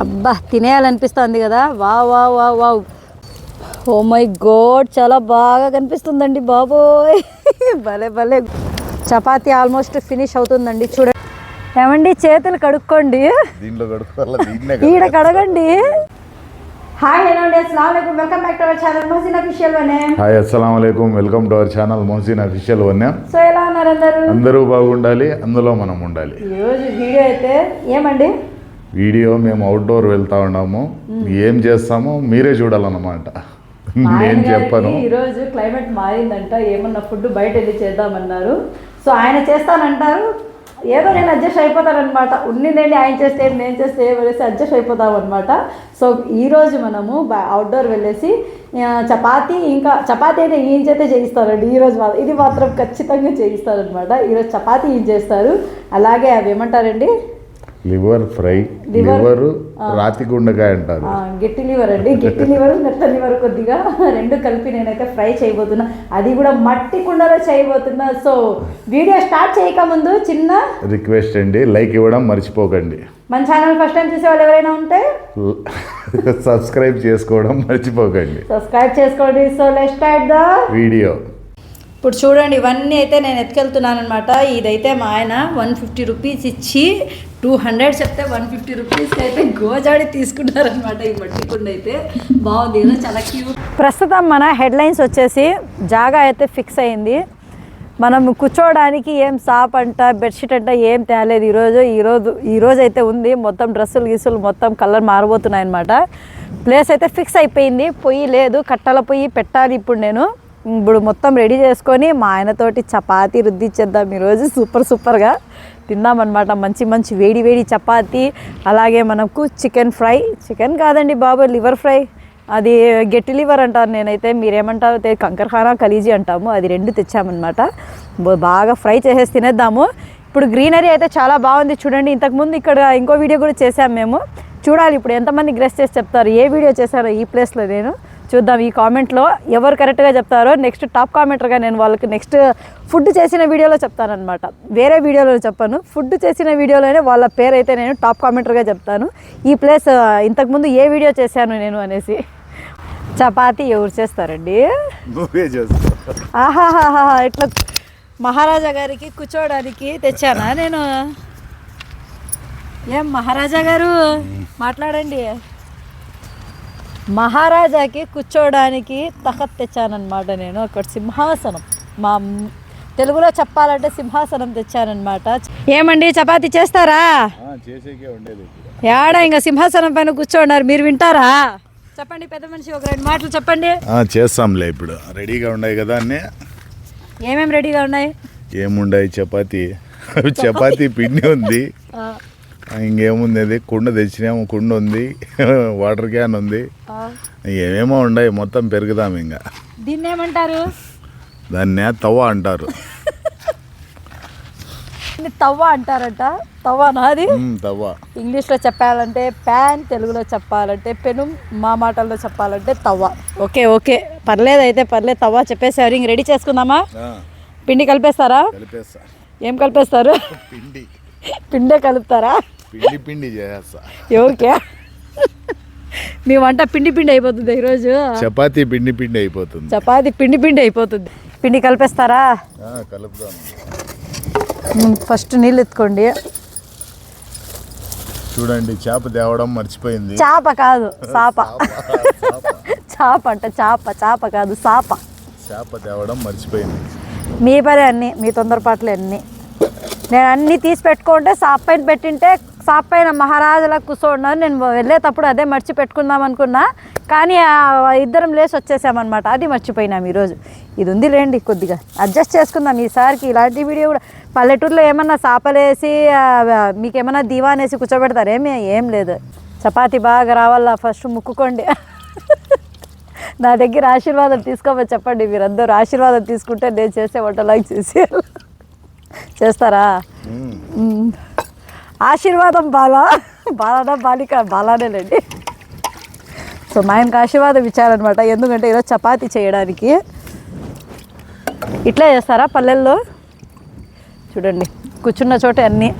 అబ్బా తినేయాలనిపిస్తుంది కదా. వా వా వా వావ్. ఓ మై గోడ్ చాలా బాగా కనిపిస్తుందండి బాబోయ్. భలే భలే. చపాతీ ఆల్మోస్ట్ ఫినిష్ అవుతుందండి చూడండి ఏమండి చేతులు కడుక్కోండి. ఈడ కడగండి. హాయ్ హలో అండి అస్సలం welcome back to our channel Mohsin official వనే. Hi అస్సలం welcome to our channel Mohsin official వన్యం so ఎలా ఉన్నారు అందరూ? అందరూ బాగుండాలి అందులో మనం ఉండాలి. ఈరోజు వీడియో అయితే ఏమండి? వీడియో మేము అవుట్డోర్ వెళ్తా ఉన్నాము. ఏం చేస్తామో మీరే చూడాలన్నమాట. నేను చెప్పను. ఈరోజు క్లైమేట్ మారిందంట ఏమన్నా ఫుడ్ బయట వెళ్ళి చేద్దామన్నారు. సో ఆయన చేస్తానంటారు ఏదో నేను అడ్జస్ట్ అయిపోతానమాట ఉన్నిందండి ఆయన చేస్తే ఏం, నేను చేస్తే ఏం అనేసి అడ్జస్ట్ అయిపోతాం అనమాట సో ఈరోజు మనము అవుట్డోర్ వెళ్ళేసి చపాతీ ఇంకా చపాతీ అయితే ఈయన చేతే చేయిస్తారండి. ఈరోజు ఇది మాత్రం ఖచ్చితంగా చేయిస్తారనమాట ఈరోజు చపాతీ ఈయన చేస్తారు. అలాగే అవి ఏమంటారండి లివర్ ఫ్రై లివర్ రాతి గుండకాయ అంటారు. గట్టి లివర్ అండి. గట్టి లివర్ మెత్త లివర్ కొద్దిగా రెండు కలిపి నేనైతే ఫ్రై చేయబోతున్నా. అది కూడా మట్టి కుండలో చేయబోతున్నా. సో వీడియో స్టార్ట్ చేయక ముందు చిన్న రిక్వెస్ట్ అండి లైక్ ఇవ్వడం మర్చిపోకండి. మన ఛానల్ ఫస్ట్ టైం చూసే వాళ్ళు ఎవరైనా ఉంటే? సబ్స్క్రైబ్ చేసుకోవడం మర్చిపోకండి. సబ్స్క్రైబ్ చేసుకోండి. So let start the video. ఇప్పుడు చూడండి ఇవన్నీ అయితే నేను ఎత్తుకెళ్తున్నాను అనమాట ఇదైతే మా ఆయన వన్ ఫిఫ్టీ రూపీస్ ఇచ్చి టూ హండ్రెడ్ చెప్తే వన్ ఫిఫ్టీ రూపీస్కి అయితే గోజాడి తీసుకున్నారనమాట ఈ మట్టి కుండ అయితే బాగుంది కదా చాలా క్యూట్. ప్రస్తుతం మన హెడ్లైన్స్ వచ్చేసి జాగా అయితే ఫిక్స్ అయింది. మనం కూర్చోవడానికి ఏం సాప్ అంట బెడ్షీట్ అంట ఏం తేలేదు. ఈరోజు ఈరోజు ఈరోజు అయితే ఉంది. మొత్తం డ్రెస్సులు గీసులు మొత్తం కలర్ మారబోతున్నాయి అనమాట ప్లేస్ అయితే ఫిక్స్ అయిపోయింది. పొయ్యి లేదు కట్టల పొయ్యి పెట్టాలి ఇప్పుడు నేను. ఇప్పుడు మొత్తం రెడీ చేసుకొని మా ఆయనతోటి చపాతీ రుద్దిచ్చేద్దాం ఈరోజు. సూపర్ సూపర్గా తిందామన్నమాట. మంచి మంచి వేడి వేడి చపాతీ అలాగే మనకు చికెన్ ఫ్రై. చికెన్ కాదండి బాబు లివర్ ఫ్రై. అది గెట్టి లివర్ అంటారు నేనైతే. మీరేమంటారు అయితే కంకరఖానా కలీజీ అంటాము. అది రెండు తెచ్చామన్నమాట. బాగా ఫ్రై చేసేసి తినేద్దాము. ఇప్పుడు గ్రీనరీ అయితే చాలా బాగుంది చూడండి. ఇంతకుముందు ఇక్కడ ఇంకో వీడియో కూడా చేసాము మేము. చూడాలి ఇప్పుడు ఎంతమంది గ్రెస్ చేసి చెప్తారు. ఏ వీడియో చేశారో ఈ ప్లేస్లో నేను. చూద్దాం ఈ కామెంట్లో ఎవరు కరెక్ట్గా చెప్తారో. నెక్స్ట్ టాప్ కామెంటర్గా నేను వాళ్ళకి నెక్స్ట్ ఫుడ్ చేసిన వీడియోలో చెప్తానమాట వేరే వీడియోలో చెప్పాను. ఫుడ్ చేసిన వీడియోలోనే వాళ్ళ పేరు అయితే నేను టాప్ కామెంటర్గా చెప్తాను. ఈ ప్లేస్ ఇంతకుముందు ఏ వీడియో చేశాను నేను అనేసి. చపాతీ ఎవరు చేస్తారండి? ఆహాహాహా ఇట్లా మహారాజా గారికి కూర్చోవడానికి తెచ్చానా నేను? ఏం మహారాజా గారు? మాట్లాడండి. మహారాజాకి కూర్చోవడానికి తఖత్ తెచ్చానమాట నేను. అక్కడ సింహాసనం. మా తెలుగులో చెప్పాలంటే సింహాసనం తెచ్చానమాట ఏమండి చపాతీ చేస్తారా? ఏడా ఇంకా సింహాసనం పైన కూర్చోన్నారు మీరు వింటారా? చెప్పండి పెద్ద మనిషి ఒక రెండు మాటలు చెప్పండి. చేస్తాంలే ఇప్పుడు. రెడీగా ఉన్నాయి కదా అన్నీ. ఏమేమి రెడీగా ఉన్నాయి? ఏముండాయి? చపాతీ. చపాతీ పిండి ఉంది. ఇంకేముంది? అది కుండ తెచ్చినాము. కుండ ఉంది. వాటర్ క్యాన్ ఉంది. ఏమేమో ఉన్నాయి? మొత్తం పెరుగుదాం ఇంకా దీన్ని ఏమంటారు? దాన్నే తవ్వ అంటారు. తవ్వ అంటారట. తవ్వ నాది తవ్వ. ఇంగ్లీష్లో చెప్పాలంటే ప్యాన్ తెలుగులో చెప్పాలంటే పెను మా మాటల్లో చెప్పాలంటే తవ్వ. Okay okay. పర్లేదు అయితే పర్లేదు. తవ్వ చెప్పేసారు ఇంక రెడీ చేసుకుందామా? పిండి కలిపేస్తారా? కలిపేస్తా. ఏం కలిపేస్తారు? పిండి. పిండే కలుపుతారా? పిండి పిండి చేస్తా. ఎవరికే మీ వంట పిండి పిండి అయిపోతుంది ఈరోజు. చపాతీ పిండి పిండి అయిపోతుంది. చపాతి పిండి పిండి అయిపోతుంది. పిండి కలిపేస్తారా? ఫస్ట్ నీళ్ళు ఎత్తుకోండి. చూడండి చేప తేవడం మర్చిపోయింది. చాప కాదు చాప చాప అంట చాప చాప కాదు చాప చేప తేవడం మర్చిపోయింది. మీ పని అన్ని మీ తొందరపాట్లు అన్ని. నేను అన్ని తీసి పెట్టుకుంటే సాప్ పైన పెట్టింటే సాప్ పైన మహారాజులా నేను వెళ్ళేటప్పుడు అదే మర్చి పెట్టుకుందాం అనుకున్నా. కానీ ఇద్దరం లేచి వచ్చేసామన్నమాట. అది మర్చిపోయినాం ఈరోజు. ఇది ఉంది లేండి కొద్దిగా. అడ్జస్ట్ చేసుకుందాం ఈసారికి. ఇలాంటి వీడియో కూడా పల్లెటూరులో ఏమన్నా సాపలేసి ఆ, మీకు ఏమన్నా దివాన్ వేసి కూర్చోబెడతారు? ఏమి ఏం లేదు. చపాతి బాగా రావాలా? ఫస్ట్ ముక్కుకోండి. నా దగ్గర ఆశీర్వాదం తీసుకోమని చెప్పండి మీరందరూ. ఆశీర్వాదం తీసుకుంటే నేను చేసే వంటలాగా చేసి చేస్తారా. ఆశీర్వాదం బాలా బాలానా బాలిక బాలానేలేండి. సో మా ఆయనకు ఆశీర్వాదం ఇచ్చారనమాట ఎందుకంటే ఈరోజు చపాతీ చేయడానికి. ఇట్లా చేస్తారా పల్లెల్లో? చూడండి కూర్చున్న చోట అన్నీ.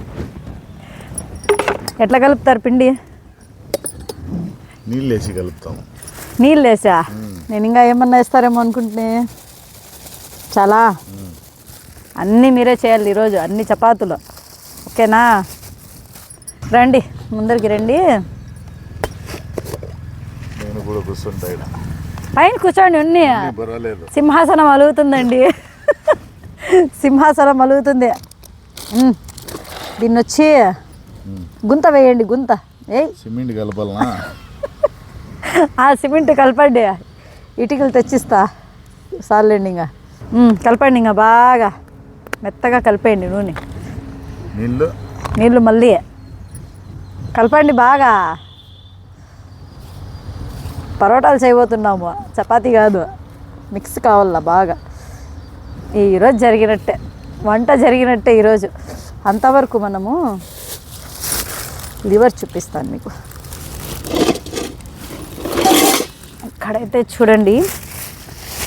ఎట్లా కలుపుతారు పిండి? నీళ్ళు వేసి కలుపుతాము నీళ్ళు వేసా నేను ఇంకా ఏమన్నా వేస్తారేమో అనుకుంటున్నా. చాలా. అన్నీ మీరే చేయాలి ఈరోజు అన్ని చపాతీలు. ఓకేనా? రండి ముందరికి రండి. నేను కూడా. పైన కూర్చోండి ఉన్ని. ఏం సింహాసనం అలుగుతుందండి. సింహాసనం అలుగుతుంది. దీన్ని వచ్చి గుంత వేయండి గుంత. ఏయ్. సిమెంట్ కలపాలనా? ఆ సిమెంట్ కలపండి. ఇటుకలు తెచ్చిస్తా. సార్లేండి ఇంకా. కలపండి ఇంకా బాగా. మెత్తగా కలిపేయండి నూనె. నీళ్ళు? నీళ్ళు మళ్ళీ. కలపండి బాగా. పరోటాలు చేయబోతున్నాము. చపాతీ కాదు. మిక్స్ కావాలా బాగా. ఈరోజు జరిగినట్టే. వంట జరిగినట్టే ఈరోజు. అంతవరకు మనము లివర్ చూపిస్తాను మీకు. ఇక్కడైతే చూడండి.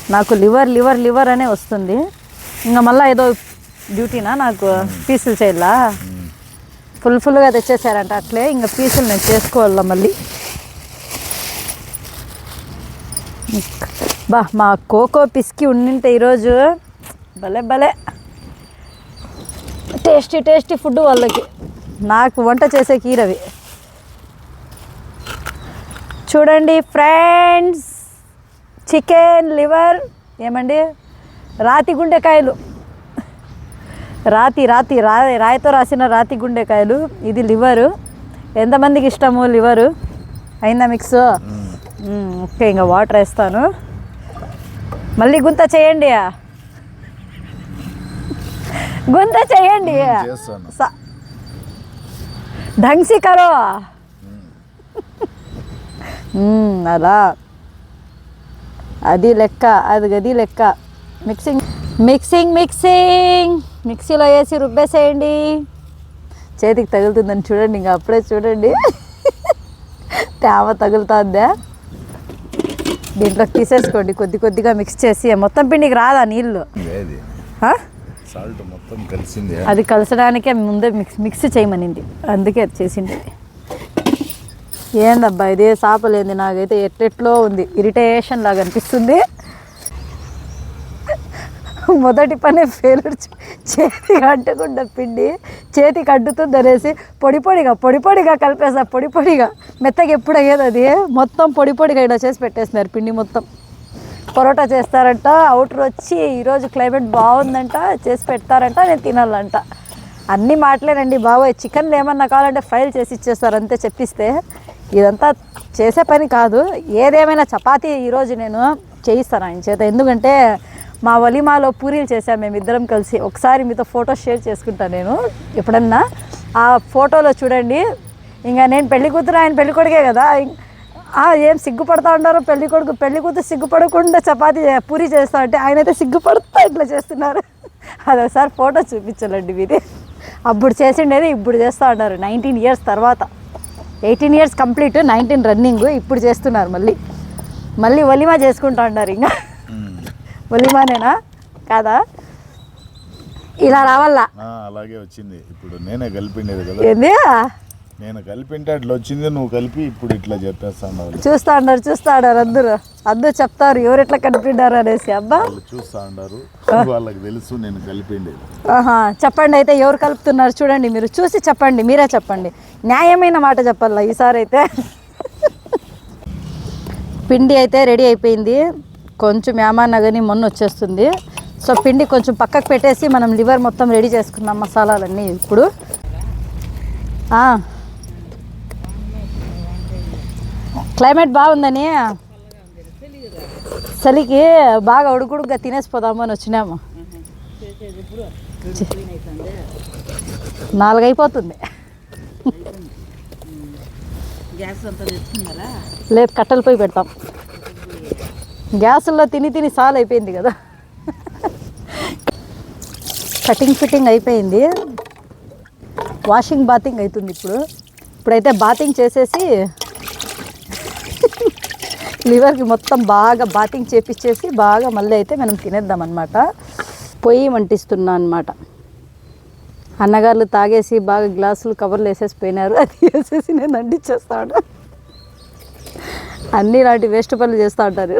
నాకు లివర్ లివర్ లివర్ అనే వస్తుంది. ఇంకా మళ్ళీ ఏదో డ్యూటీనా నాకు? పీసులు చేయాలా? ఫుల్ ఫుల్గా తెచ్చేసారంట. అట్లే ఇంకా పీసులు నేను చేసుకోవాలా మళ్ళీ. బా మా కోకో పిసికి ఉండింటే ఈరోజు భలే భలే. టేస్టీ టేస్టీ ఫుడ్ వాళ్ళకి. నాకు వంట చేసే కీరవి. చూడండి ఫ్రెండ్స్ చికెన్ లివర్ ఏమండి? రాతి గుండెకాయలు. రాతి రాతి రా రాయితో రాసిన రాతి గుండెకాయలు. ఇది లివరు. ఎంతమందికి ఇష్టము లివరు? అయిందా మిక్స్? ఓకే ఇంకా వాటర్ వేస్తాను. మళ్ళీ గుంత చేయండి. గుంత చేయండి. ధంగ్సి కరో. అలా. అది లెక్క అది గది లెక్క. Mixing mixing mixing. మిక్సీలో వేసి రుబ్బేసేయండి. చేతికి తగులుతుందని చూడండి ఇంకా అప్పుడే చూడండి. తేమ తగులుతుందా? దీంట్లోకి తీసేసుకోండి కొద్ది కొద్దిగా మిక్స్ చేసి మొత్తం పిండికి రాదా నీళ్ళు? అది కలసడానికే ముందే మిక్స్ మిక్స్ చేయమనింది. అందుకే అది చేసింది. ఏందబ్బా ఇదే సాపలేంది నాకైతే. ఎట్లెట్లో ఉంది ఇరిటేషన్ లాగా అనిపిస్తుంది. మొదటి పనే ఫెయిల్యూర్ చేతికి అంటకుండా పిండి చేతికి అడ్డుతుంది అనేసి పొడి పొడిగా పొడి పొడిగా కలిపేసా పొడి పొడిగా. మెత్తగా ఎప్పుడు అయ్యేది అది? మొత్తం పొడి పొడిగా ఇలా చేసి పెట్టేస్తున్నారు పిండి మొత్తం. పరోటా చేస్తారంట అవుటర్ వచ్చి ఈరోజు క్లైమేట్ బాగుందంట చేసి పెడతారంట నేను తినాలంట. అన్ని మాటలేనండి బాబోయ్ చికెన్లు ఏమన్నా కావాలంటే ఫ్రైలు చేసి ఇచ్చేస్తారు అంతే చెప్పిస్తే. ఇదంతా చేసే పని కాదు. ఏదేమైనా చపాతీ ఈరోజు నేను చేయిస్తాను ఆయన చేత. ఎందుకంటే మా వలిమాలో పూరీలు చేసాం మేమిద్దరం కలిసి. ఒకసారి మీతో ఫోటో షేర్ చేసుకుంటాను నేను. ఎప్పుడన్నా? ఆ ఫోటోలో చూడండి. ఇంకా నేను పెళ్ళి కూతురు ఆయన పెళ్ళి కొడుకే కదా. ఏం సిగ్గుపడతా ఉన్నారో పెళ్ళి కొడుకు పెళ్ళి కూతురు సిగ్గుపడకుండా చపాతి పూరి చేస్తా అంటే ఆయన అయితే సిగ్గుపడుతూ ఇట్లా చేస్తున్నారు. అదొకసారి ఫోటో చూపించాలండి మీది అప్పుడు చేసిండేది ఇప్పుడు చేస్తూ ఉన్నారు. నైన్టీన్ ఇయర్స్ తర్వాత. Eighteen years complete nineteen running ఇప్పుడు చేస్తున్నారు మళ్ళీ. మళ్ళీ వలిమా చేసుకుంటా ఉన్నారు ఇంకా ఒలిమానేనా? కాదా? ఇలా రావాలా? అలాగే వచ్చింది. ఇప్పుడు నేనే కలిపిండేది కదా. ఏంది? నేను కలిపింటే అట్లా వచ్చింది నువ్వు కలిపి ఇప్పుడు ఇట్లా చెప్పేస్తాను చూస్తా ఉన్నారు చూస్తా ఉన్నారు అందరూ. అందరూ చెప్తారు ఎవరు ఎట్లా కనిపిండారు అనేసి అబ్బా. వాళ్ళు చూస్తా ఉండారు వాళ్ళకి తెలుసు నేను కలిపిండేది. ఆహా చెప్పండి అయితే ఎవరు కలుపుతున్నారు చూడండి మీరు. చూసి చెప్పండి మీరే చెప్పండి. న్యాయమైన మాట చెప్పాలా ఈసారి అయితే? పిండి అయితే రెడీ అయిపోయింది. కొంచెం ఏమన్నా మొన్న వచ్చేస్తుంది. సో పిండి కొంచెం పక్కకు పెట్టేసి మనం లివర్ మొత్తం రెడీ చేసుకున్నాం మసాలాలన్నీ ఇప్పుడు. క్లైమేట్ బాగుందని చలికి బాగా ఉడుకుడుగ్గా తినేసిపోదాము అని వచ్చినాము. నాలుగు అయిపోతుంది గ్యాస్ అంతా తెచ్చుకున్నారా? లేదు కట్టెల పొయ్యి పెడతాం. గ్యాసుల్లో తిని తిని సాల్ అయిపోయింది కదా. కటింగ్ ఫిట్టింగ్ అయిపోయింది. వాషింగ్ బాతింగ్ అవుతుంది ఇప్పుడు. ఇప్పుడైతే బాతింగ్ చేసేసి లివర్కి మొత్తం బాగా బాతింగ్ చేపించేసి బాగా మళ్ళీ అయితే మనం తినేద్దాం అనమాట పొయ్యి వంటిస్తున్నా అనమాట అన్నగారులు తాగేసి బాగా గ్లాసులు కవర్లు వేసేసి పోయినారు. అది వేసేసి నేను ఉంటాను అన్నీ లాంటి వేస్ట్ పనులు చేస్తూ ఉంటారు.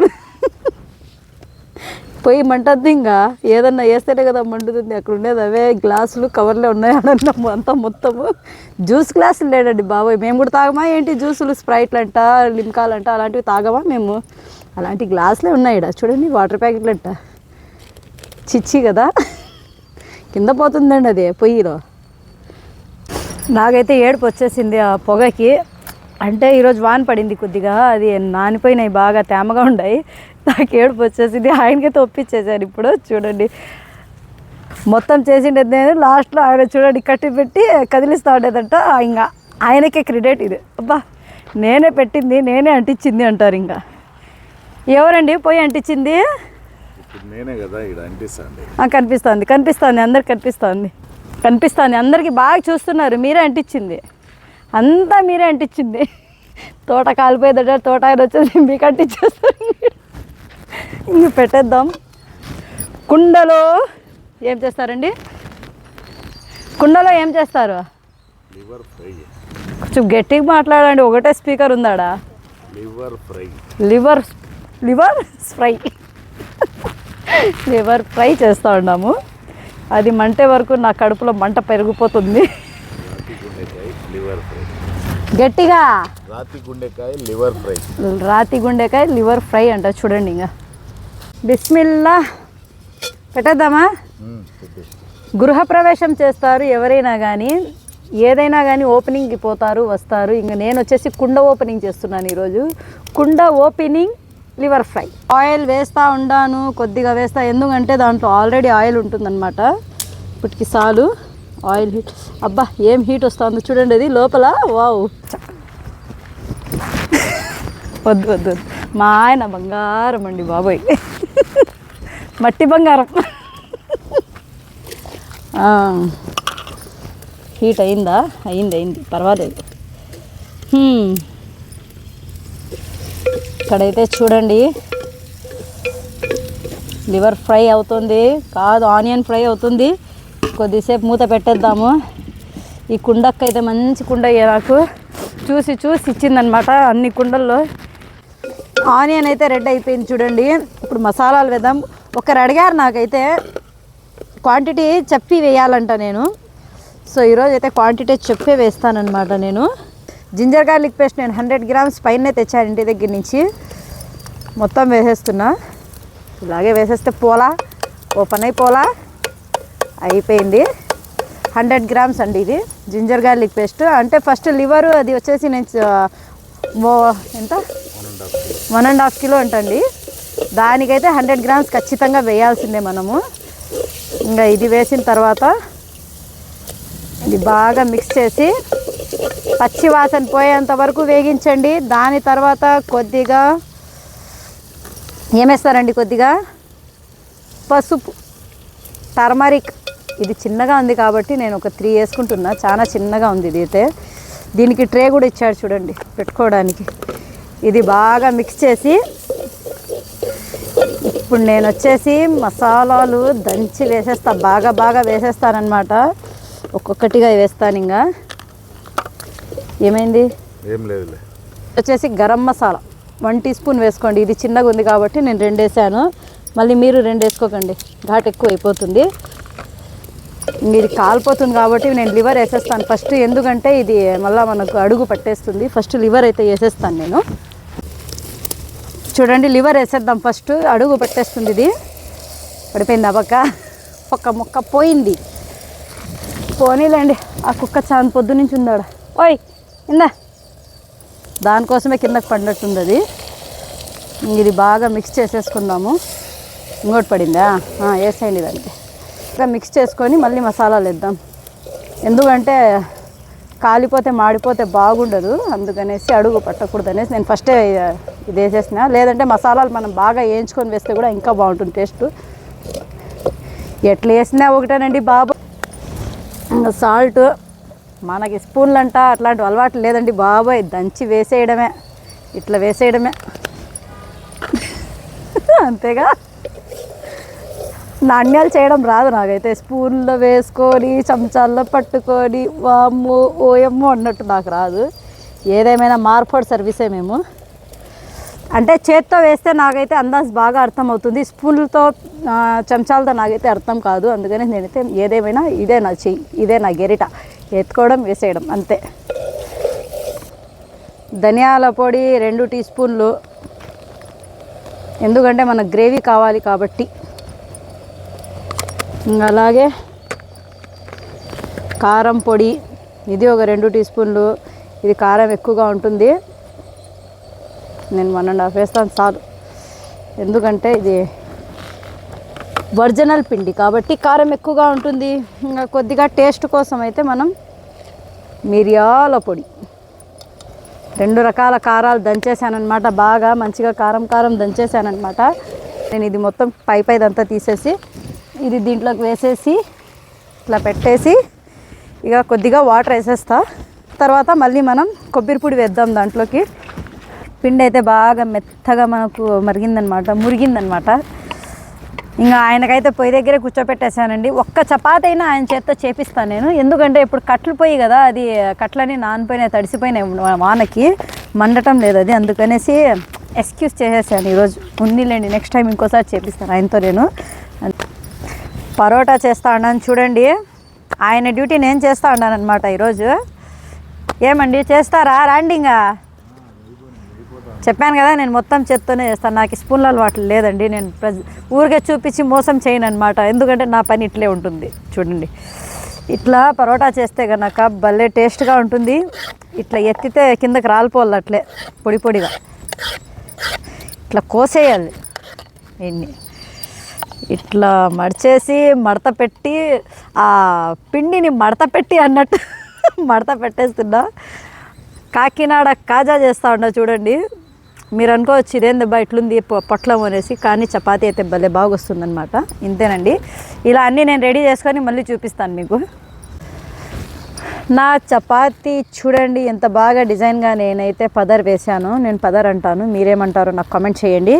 పొయ్యి మంటద్ది ఇంకా. ఏదన్నా వేస్తేనే కదా మండుతుంది. అక్కడ ఉండేది అవే గ్లాసులు కవర్లే ఉన్నాయి అన్నాము అంతా మొత్తము. జ్యూస్ గ్లాసులు లేడండి బాబోయ్. మేము కూడా తాగమా ఏంటి జ్యూసులు స్ప్రైట్లు అంట లిమ్కాలంట అలాంటివి తాగమా మేము? అలాంటి గ్లాసులే ఉన్నాయి చూడండి వాటర్ ప్యాకెట్లు అంట. చిచ్చి కదా. కింద పోతుందండి అది పొయ్యిలో. నాకైతే ఏడుపు వచ్చేసింది ఆ పొగకి. అంటే ఈరోజు వాన పడింది కొద్దిగా. అది నానిపోయినాయి బాగా తేమగా ఉన్నాయి నాకు ఏడుపు వచ్చేసింది. ఆయనకైతే ఒప్పించేసాను ఇప్పుడు. చూడండి. మొత్తం చేసిండేది నేను. లాస్ట్లో ఆయన చూడండి కట్టి పెట్టి కదిలిస్తూ ఉండేదంట ఇంకా ఆయనకే క్రెడిట్ ఇది. అబ్బా! నేనే పెట్టింది నేనే అంటించింది అంటారు ఇంకా ఎవరండి? పోయి అంటించింది? నేనే కదా కనిపిస్తోంది కనిపిస్తోంది. అందరికి కనిపిస్తోంది. కనిపిస్తోంది. అందరికి బాగా చూస్తున్నారు. మీరే అంటించింది. అంతా మీరే అంటించింది. తోట కాలిపోయేదట. తోట ఆయన వచ్చేసి మీకు అంటించేస్తారు. ఇంక పెట్టేద్దాం. కుండలో ఏం చేస్తారండి? కుండలో ఏం చేస్తారు? కొంచెం గట్టిగా మాట్లాడండి ఒకటే speaker ఉందాడా? Liver fry liver liver fry. Liver fry చేస్తూ ఉన్నాము. అది మంటే వరకు నా కడుపులో మంట పెరిగిపోతుంది. గట్టిగా? రాతి గుండెకాయ లివర్ ఫ్రై. రాతి గుండెకాయ లివర్ ఫ్రై అంట చూడండి ఇంకా బిస్మిల్లా పెట్టేద్దామా? గృహప్రవేశం చేస్తారు ఎవరైనా కానీ ఏదైనా కానీ ఓపెనింగ్కి పోతారు వస్తారు. ఇంకా నేను వచ్చేసి కుండ ఓపెనింగ్ చేస్తున్నాను ఈరోజు. కుండ ఓపెనింగ్ లివర్ ఫ్రై. ఆయిల్ వేస్తూ ఉండాను కొద్దిగా వేస్తా. ఎందుకంటే దాంట్లో ఆల్రెడీ ఆయిల్ ఉంటుందన్నమాట. ఇప్పటికి చాలు ఆయిల్ హీట్. అబ్బా ఏం హీట్ వస్తుందో చూడండి అది లోపల. వావ్. వద్దు వద్దు వద్దు. మా ఆయన బంగారం అండి బాబోయ్. మట్టి బంగారం. హీట్ అయిందా? అయింది అయింది. పర్వాలేదు. ఇక్కడైతే చూడండి. లివర్ ఫ్రై అవుతుంది. కాదు ఆనియన్ ఫ్రై అవుతుంది. కొద్దిసేపు మూత పెట్టేద్దాము. ఈ కుండక్క అయితే మంచి కుండ నాకు. చూసి చూసి ఇచ్చిందనమాట అన్ని కుండల్లో. ఆనియన్ అయితే రెడ్ అయిపోయింది చూడండి. ఇప్పుడు మసాలాలు వేద్దాం. ఒకరు అడిగారు నాకైతే క్వాంటిటీ చెప్పి వేయాలంట నేను. సో ఈరోజు అయితే క్వాంటిటీ చెప్పే వేస్తానన్నమాట నేను. జింజర్ గార్లిక్ పేస్ట్ నేను హండ్రెడ్ గ్రామ్స్ పైన తెచ్చాను ఇంటి దగ్గర నుంచి. మొత్తం వేసేస్తున్నా. ఇలాగే వేసేస్తే పోలా. ఓపెన్ అయిపోలా అయిపోయింది. హండ్రెడ్ గ్రామ్స్ అండి ఇది జింజర్ గార్లిక్ పేస్ట్. అంటే ఫస్ట్ లివర్ అది వచ్చేసి నేను ఎంత? వన్ అండ్ హాఫ్ కిలో అంటండి. దానికైతే హండ్రెడ్ గ్రామ్స్ ఖచ్చితంగా వేయాల్సిందే మనము. ఇంకా ఇది వేసిన తర్వాత ఇది బాగా మిక్స్ చేసి పచ్చి వాసన పోయేంత వరకు వేగించండి. దాని తర్వాత కొద్దిగా ఏమేస్తారండి కొద్దిగా? పసుపు. టర్మరిక్. ఇది చిన్నగా ఉంది కాబట్టి నేను ఒక త్రీ వేసుకుంటున్నా. చాలా చిన్నగా ఉంది ఇది అయితే. దీనికి ట్రే కూడా ఇచ్చాడు చూడండి పెట్టుకోవడానికి. ఇది బాగా మిక్స్ చేసి ఇప్పుడు నేను వచ్చేసి మసాలాలు దంచి వేసేస్తా బాగా బాగా వేసేస్తానన్నమాట. ఒక్కొక్కటిగా వేస్తాను ఇంకా ఏమైంది? ఏం లేదులే. వచ్చేసి garam masala. One teaspoon వేసుకోండి. ఇది చిన్నగా ఉంది కాబట్టి నేను రెండు వేసాను. మళ్ళీ మీరు రెండు వేసుకోకండి. ఘాట్ ఎక్కువ అయిపోతుంది. ఇది కాలిపోతుంది కాబట్టి నేను లివర్ వేసేస్తాను. ఫస్ట్ ఎందుకంటే ఇది మళ్ళీ మనకు అడుగు పట్టేస్తుంది. ఫస్ట్ లివర్ అయితే వేసేస్తాను నేను. చూడండి లివర్ వేసేద్దాం ఫస్ట్. అడుగు పెట్టేస్తుంది ఇది. పడిపోయింది ఆ పక్క. ఒక్క ముక్క పోయింది. పోనీలేండి ఆ కుక్క చాలా పొద్దు నుంచి ఉందాడ. ఓయ్ ఇందా. దానికోసమే కిందకి పడినట్టుంది అది. ఇది బాగా మిక్స్ చేసేసుకుందాము. ఇంకోటి పడిందా? వేసేయండి దానికి ఇంకా మిక్స్ చేసుకొని మళ్ళీ మసాలాలు వేద్దాం. ఎందుకంటే కాలిపోతే మాడిపోతే బాగుండదు. అందుకనేసి అడుగు పట్టకూడదు అనేసి నేను ఫస్టే ఇది వేసేసిన. లేదంటే మసాలాలు మనం బాగా వేయించుకొని వేస్తే కూడా ఇంకా బాగుంటుంది టేస్ట్. ఎట్లా వేసినా ఒకటేనండి బాబు. సాల్ట్ మనకి స్పూన్లు అంట అట్లాంటి అలవాటు లేదండి బాబాయ్. దంచి వేసేయడమే. ఇట్లా వేసేయడమే. అంతేగా? నాణ్యాలు చేయడం రాదు నాకైతే. స్పూన్లో వేసుకొని చెంచాల్లో పట్టుకొని వామ్ము ఓయమ్మో అన్నట్టు నాకు రాదు. ఏదేమైనా మార్ఫోడ్ సర్వీసే మేము. అంటే చేత్తో వేస్తే నాకైతే అందాజ్ బాగా అర్థమవుతుంది. స్పూన్లతో చెంచాలతో నాకైతే అర్థం కాదు. అందుకని నేనైతే ఏదేమైనా ఇదే నా చెయ్యి ఇదే నా గెరిట. ఎత్తుకోవడం వేసేయడం అంతే. ధనియాల పొడి రెండు టీ స్పూన్లు. ఎందుకంటే మనకు గ్రేవీ కావాలి కాబట్టి. అలాగే కారం పొడి ఇది ఒక రెండు టీ స్పూన్లు. ఇది కారం ఎక్కువగా ఉంటుంది. నేను వన్ అండ్ హాఫ్ వేస్తాను చాలు. ఎందుకంటే ఇది ఒరిజినల్ పిండి కాబట్టి కారం ఎక్కువగా ఉంటుంది. ఇంకా కొద్దిగా టేస్ట్ కోసం అయితే మనం మిరియాల పొడి. రెండు రకాల కారాలు దంచేసానమాట బాగా మంచిగా కారం కారం దంచేసానమాట నేను ఇది మొత్తం పై పైదంతా తీసేసి ఇది దీంట్లోకి వేసేసి ఇట్లా పెట్టేసి ఇక కొద్దిగా వాటర్ వేసేస్తా. తర్వాత మళ్ళీ మనం కొబ్బరి పొడి వేద్దాం దాంట్లోకి. పిండి అయితే బాగా మెత్తగా మనకు మరిగిందనమాట మురిగిందనమాట. ఇంకా ఆయనకైతే పొయ్యి దగ్గరే కూర్చోపెట్టేశానండి. ఒక్క చపాతి అయినా ఆయన చేత్తో చేపిస్తాను నేను. ఎందుకంటే ఇప్పుడు కట్లు పొయ్యి కదా అది కట్లని నానిపోయినాయి తడిసిపోయినాయి వానకి. మండటం లేదు అది. అందుకనేసి ఎక్స్క్యూజ్ చేసేసాను ఈరోజు. ఉన్నిలేండి నెక్స్ట్ టైం ఇంకోసారి చేపిస్తాను ఆయనతో నేను. పరోటా చేస్తా ఉన్నాను చూడండి. ఆయన డ్యూటీ నేను చేస్తా ఉన్నాను అనమాట ఈరోజు. ఏమండి చేస్తారా? రాండి ఇంకా. చెప్పాను కదా నేను మొత్తం చేత్తోనే చేస్తాను. నాకు స్పూన్ల అలవాటు లేదండి. నేను ప్రజ ఊరికే చూపించి మోసం చేయను అనమాట ఎందుకంటే నా పని ఇట్లే ఉంటుంది. చూడండి. ఇట్లా పరోటా చేస్తే కనుక భలే టేస్ట్గా ఉంటుంది. ఇట్లా ఎత్తితే కిందకి రాలిపోవాలి అట్లే పొడి పొడిగా. ఇట్లా కోసేయాలి. ఎన్ని ఇట్లా మడిచేసి మడత పెట్టి ఆ పిండిని మడత పెట్టి అన్నట్టు మడత పెట్టేస్తున్నా. కాకినాడ కాజా చేస్తా ఉన్నా చూడండి. మీరు అనుకోవచ్చు ఇదేందబ్బా ఇట్లుంది పొ- పొట్లం అనేసి కానీ చపాతీ అయితే భలే బాగా వస్తుందన్నమాట ఇంతేనండి. ఇలా అన్నీ నేను రెడీ చేసుకొని మళ్ళీ చూపిస్తాను మీకు. నా చపాతీ చూడండి ఎంత బాగా డిజైన్గా నేనైతే పదర్ వేశాను. నేను పదర్ అంటాను. మీరేమంటారో నాకు కామెంట్ చేయండి.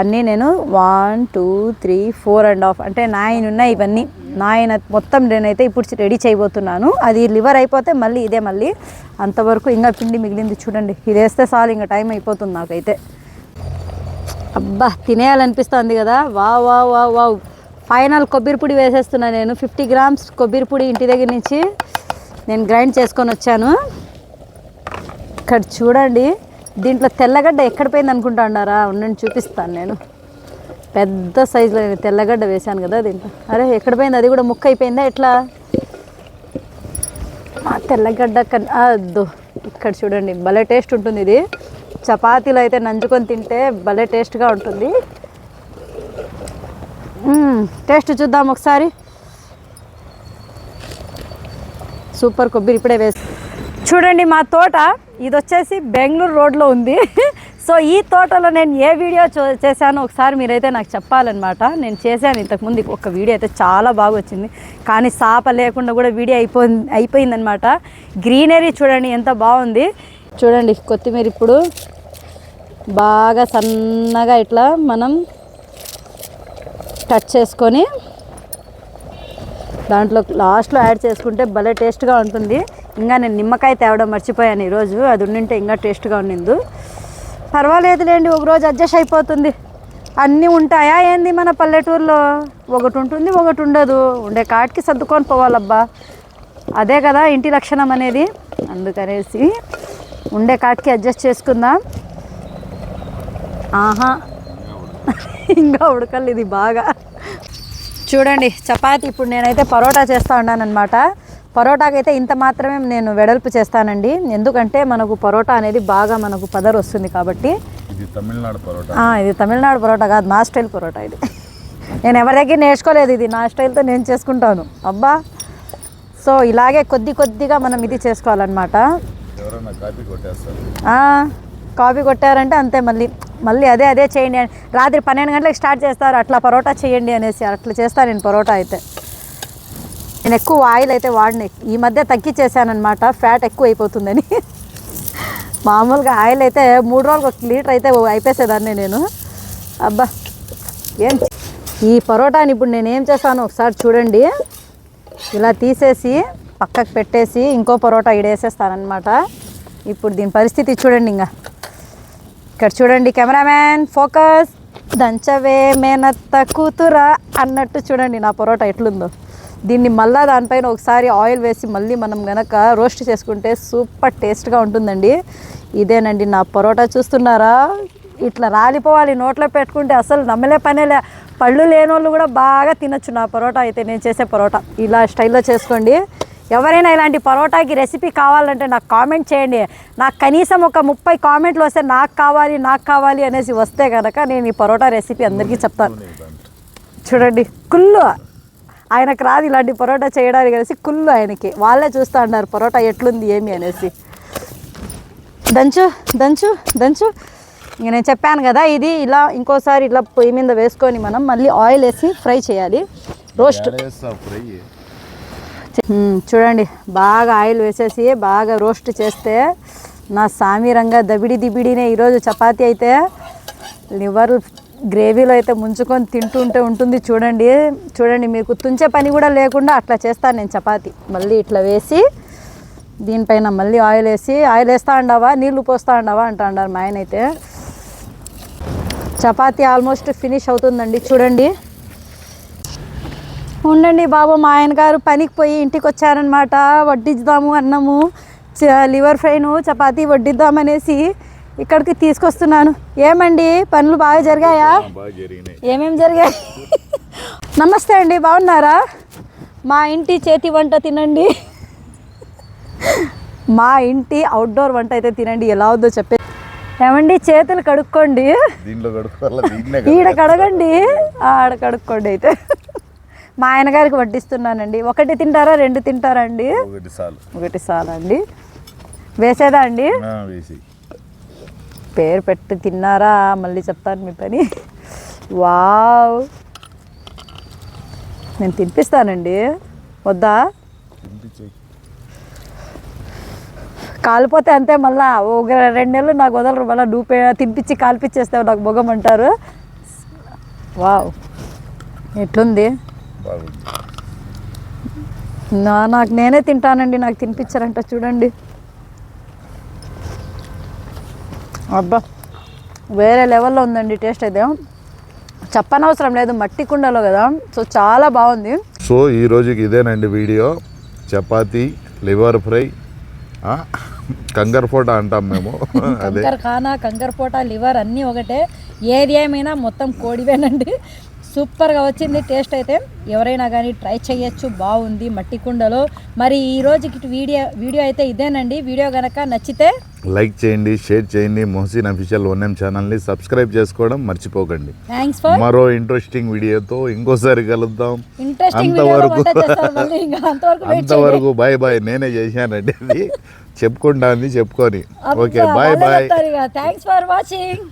అన్నీ నేను one two three four and half అంటే నైన్ ఉన్నాయి ఇవన్నీ. నాయన మొత్తం నేనైతే ఇప్పుడు రెడీ చేయబోతున్నాను. అది లివర్ అయిపోతే మళ్ళీ ఇదే మళ్ళీ. అంతవరకు ఇంకా పిండి మిగిలింది చూడండి. ఇది వేస్తే చాలు ఇంకా టైం అయిపోతుంది నాకైతే. అబ్బా తినేయాలనిపిస్తుంది కదా. వా వా వా వా ఫైనల్ కొబ్బరి పొడి వేసేస్తున్నా నేను. ఫిఫ్టీ గ్రామ్స్ కొబ్బరి పొడి ఇంటి దగ్గర నుంచి నేను గ్రైండ్ చేసుకొని వచ్చాను. ఇక్కడ చూడండి. దీంట్లో తెల్లగడ్డ ఎక్కడ పోయింది అనుకుంటా ఉన్నారా ఉండండి చూపిస్తాను నేను. పెద్ద సైజులో నేను తెల్లగడ్డ వేశాను కదా దీంట్లో. అరే ఎక్కడ పోయింది? అది కూడా ముక్క అయిపోయిందా? ఎట్లా? మా తెల్లగడ్డ అద్దు ఇక్కడ చూడండి భలే టేస్ట్ ఉంటుంది ఇది. చపాతీలో అయితే నంచుకొని తింటే భలే టేస్ట్గా ఉంటుంది. టేస్ట్ చూద్దాం ఒకసారి. సూపర్ కొబ్బరి ఇప్పుడే వేసి చూడండి మా తోట. ఇది వచ్చేసి బెంగళూరు రోడ్లో ఉంది. సో ఈ తోటలో నేను ఏ వీడియో చూ- చేశానో ఒకసారి మీరైతే నాకు చెప్పాలన్నమాట. నేను చేశాను ఇంతకుముందు ఒక వీడియో అయితే చాలా బాగా వచ్చింది. కానీ సాప లేకుండా కూడా వీడియో అయిపోయింది అయిపోయిందనమాట గ్రీనరీ చూడండి ఎంత బాగుంది. చూడండి కొత్తిమీర ఇప్పుడు బాగా సన్నగా ఇట్లా మనం కట్ చేసుకొని దాంట్లో లాస్ట్లో యాడ్ చేసుకుంటే భలే టేస్ట్గా ఉంటుంది. ఇంకా నేను నిమ్మకాయ తేవడం మర్చిపోయాను ఈరోజు. అది ఉండింటే ఇంకా టేస్ట్గా ఉండింది. పర్వాలేదులేండి ఒక రోజు అడ్జస్ట్ అయిపోతుంది. అన్నీ ఉంటాయా ఏంది మన పల్లెటూరులో? ఒకటి ఉంటుంది ఒకటి ఉండదు. ఉండే కాటికి సర్దుకొని పోవాలబ్బా. అదే కదా ఇంటి లక్షణం అనేది. అందుకనేసి ఉండే కాటికి అడ్జస్ట్ చేసుకుందాం. ఆహా. ఇంకా ఉడకలు ఇది బాగా. చూడండి చపాతి ఇప్పుడు నేనైతే పరోటా చేస్తూ ఉన్నానమాట పరోటాకి అయితే ఇంత మాత్రమే నేను వెడల్పు చేస్తానండి. ఎందుకంటే మనకు పరోటా అనేది బాగా మనకు పదర్ వస్తుంది కాబట్టి. ఇది తమిళనాడు పరోటా. ఇది తమిళనాడు పరోటా కాదు మా స్టైల్ పరోటా ఇది. నేను ఎవరి దగ్గర నేర్చుకోలేదు ఇది నా స్టైల్తో నేను చేసుకుంటాను. అబ్బా! సో ఇలాగే కొద్ది కొద్దిగా మనం ఇది చేసుకోవాలన్నమాట. కాపీ కొట్టారంటే అంతే మళ్ళీ. మళ్ళీ అదే అదే చేయండి అని. రాత్రి పన్నెండు గంటలకు స్టార్ట్ చేస్తారు. అట్లా పరోటా చేయండి అనేసి అట్లా చేస్తాను నేను పరోటా అయితే. నేను ఎక్కువ ఆయిల్ అయితే వాడిని. ఈ మధ్య తగ్గించేసానమాట ఫ్యాట్ ఎక్కువ అయిపోతుందని. మామూలుగా ఆయిల్ అయితే మూడు రోజులకు ఒక లీటర్ అయితే అయిపోసేదాన్ని నేను. అబ్బా! ఏం ఈ పరోటాని ఇప్పుడు నేను ఏం చేస్తాను ఒకసారి చూడండి. ఇలా తీసేసి పక్కకు పెట్టేసి ఇంకో పరోటా ఇడేసేస్తానమాట ఇప్పుడు దీని పరిస్థితి చూడండి ఇంకా ఇక్కడ చూడండి కెమెరామ్యాన్ ఫోకస్. దంచవే మేనత్త కూతురా అన్నట్టు చూడండి నా పొరోటా ఎట్లుందో. దీన్ని మళ్ళా దానిపైన ఒకసారి ఆయిల్ వేసి మళ్ళీ మనం గనక రోస్ట్ చేసుకుంటే సూపర్ టేస్ట్గా ఉంటుందండి. ఇదేనండి నా పొరోటా చూస్తున్నారా? ఇట్లా రాలిపోవాలి నోట్లో పెట్టుకుంటే అసలు నమ్మలే పనేలే. పళ్ళు లేనోళ్ళు కూడా బాగా తినొచ్చు నా పొరోటా. అయితే నేను చేసే పొరోటా. ఇలా స్టైల్లో చేసుకోండి. ఎవరైనా ఇలాంటి పరోటాకి రెసిపీ కావాలంటే నాకు కామెంట్ చేయండి. నాకు కనీసం ఒక ముప్పై కామెంట్లు వస్తే నాకు కావాలి నాకు కావాలి అనేసి వస్తే కనుక నేను ఈ పరోటా రెసిపీ అందరికీ చెప్తాను. చూడండి కుళ్ళు. ఆయనకు రాదు ఇలాంటి పరోటా చేయడానికి కలిసి కుళ్ళు ఆయనకి. వాళ్ళే చూస్తూ ఉన్నారు పరోటా ఎట్లుంది ఏమి? అనేసి. దంచు దంచు దంచు. ఇంక నేను చెప్పాను కదా ఇది ఇలా ఇంకోసారి ఇలా పొయ్యి మీద వేసుకొని మనం మళ్ళీ ఆయిల్ వేసి ఫ్రై చేయాలి. Roast fry. చూడండి బాగా ఆయిల్ వేసేసి బాగా రోస్ట్ చేస్తే నా సామీరంగా దబిడి దిబిడినే ఈరోజు చపాతీ అయితే లివర్ గ్రేవీలో అయితే ముంచుకొని తింటుంటే ఉంటుంది చూడండి. చూడండి మీకు తుంచే పని కూడా లేకుండా అట్లా చేస్తాను నేను చపాతి. మళ్ళీ ఇట్లా వేసి దీనిపైన మళ్ళీ ఆయిల్ వేసి ఆయిల్ వేస్తా ఉండవా నీళ్ళు పోస్తా ఉండవా అంటా అన్నారు మా ఆయన అయితే. చపాతీ ఆల్మోస్ట్ ఫినిష్ అవుతుందండి చూడండి. ఉండండి బాబు మా ఆయన గారు పనికి పోయి ఇంటికి వచ్చారనమాట వడ్డిద్దాము అన్నము. లివర్ ఫ్రైను చపాతీ వడ్డిద్దామనేసి ఇక్కడికి తీసుకొస్తున్నాను. ఏమండి పనులు బాగా జరిగాయా? ఏమేమి జరిగాయి? నమస్తే అండి బాగున్నారా? మా ఇంటి చేతి వంట తినండి. మా ఇంటి అవుట్డోర్ వంట అయితే తినండి ఎలా ఉందో చెప్పే. ఏమండి చేతులు కడుక్కోండి. ఈడ కడగండి. ఆడ కడుక్కోండి అయితే. మా ఆయన గారికి వడ్డిస్తున్నానండి. ఒకటి తింటారా రెండు తింటారా అండి? ఒకటి ఒకటి చాలండి. వేసేదా అండి? వేసి పేరు పెట్టి తిన్నారా? మళ్ళీ చెప్తాను మీ పని. వావ్. నేను తినిపిస్తానండి. వద్దా. కాలిపోతే అంతే మళ్ళా ఒక రెండు నెలలు నాకు వదలరు మళ్ళీ నువ్వు పే- తినిపించి కాల్పించేస్తావు నాకు మొగం అంటారు. వావ్. ఎట్లుంది? బాగుంది. నా నాకు నేనే తింటానండి నాకు తినిపించారంట చూడండి. అబ్బా వేరే లెవెల్లో ఉందండి టేస్ట్ అయితే. చెప్పనవసరం లేదు మట్టి కుండలో కదా. సో చాలా బాగుంది. సో ఈ రోజుకి ఇదేనండి వీడియో. చపాతీ లివర్ ఫ్రై కంగర్ ఫోటా అంటాం మేము. అదే. కంకర్ ఖానా కంకర్ పోట లివర్ అన్నీ ఒకటే. ఏది ఏమైనా మొత్తం కోడివేనండి. సూపర్గా వచ్చింది. టేస్ట్ అయితే ఎవరైనా కానీ ట్రై చేయొచ్చు. బాగుంది మట్టి కుండలో. మరి ఈ రోజుకి వీడియో వీడియో అయితే ఇదేనండి. వీడియో కనుక నచ్చితే లైక్ చేయండి షేర్ చేయండి. మొహసిన్ అఫీషియల్ వన్ఎం ఛానల్ని సబ్స్క్రైబ్ చేసుకోవడం మర్చిపోకండి. థ్యాంక్స్ ఫర్ మరో ఇంట్రెస్టింగ్ వీడియోతో ఇంకోసారి కలుద్దాం. ఇంట్రెస్టింగ్ అంతవరకు అంతవరకు బాయ్ బాయ్. నేనే చేశానండి అది చెప్పుకుంటా అంది చెప్పుకొని. Okay bye bye. Thanks for watching.